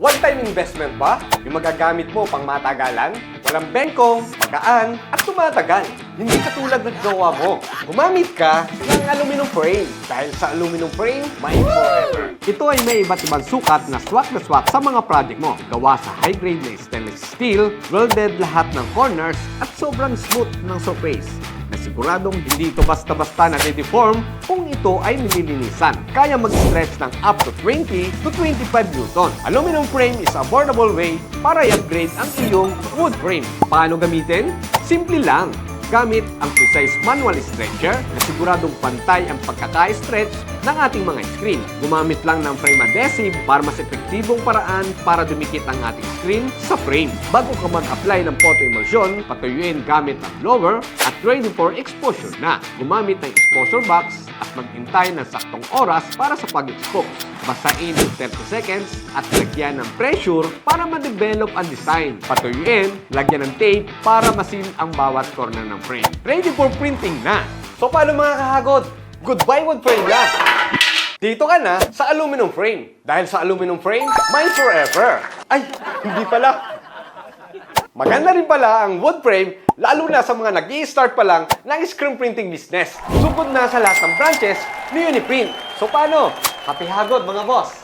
One-time investment ba? Yung magagamit mo pang matagalan? Walang bengkong, magaan, at tumatagal. Hindi katulad ng gawa mo. Gumamit ka ng aluminum frame. Dahil sa aluminum frame, may forever. Ito ay may iba't ibang sukat na swak na swak sa mga project mo. Gawa sa high-grade na stainless steel, welded lahat ng corners, at sobrang smooth ng surface na siguradong hindi ito basta-basta na deform ito ay nililinisan. Kaya mag-stretch ng up to 20 to 25 Newton. Aluminum frame is affordable way para i-upgrade ang iyong wood frame. Paano gamitin? Simple lang. Gamit ang precise manual stretcher na siguradong pantay ang pagkaka-stretch ng ating mga screen. Gumamit lang ng frame adhesive para mas epektibong paraan para dumikit ang ating screen sa frame. Bago ka mag-apply ng photo emulsion, patuyuin gamit ang blower at ready for exposure na. Gumamit ng exposure box at maghintay ng saktong oras para sa pag-expose. Basain ng 30 seconds at lagyan ng pressure para ma-develop ang design. Patuyuin, lagyan ng tape para masin ang bawat corner ng frame. Ready for printing na! So paano mga kahagod? Goodbye wood frame na! Dito ka na sa aluminum frame. Dahil sa aluminum frame, may forever. Ay, hindi pala. Maganda rin pala ang wood frame, lalo na sa mga nag start pa lang ng screen printing business. Sugod na sa lahat ng branches ni Uniprint. So paano? Happy hagod mga boss!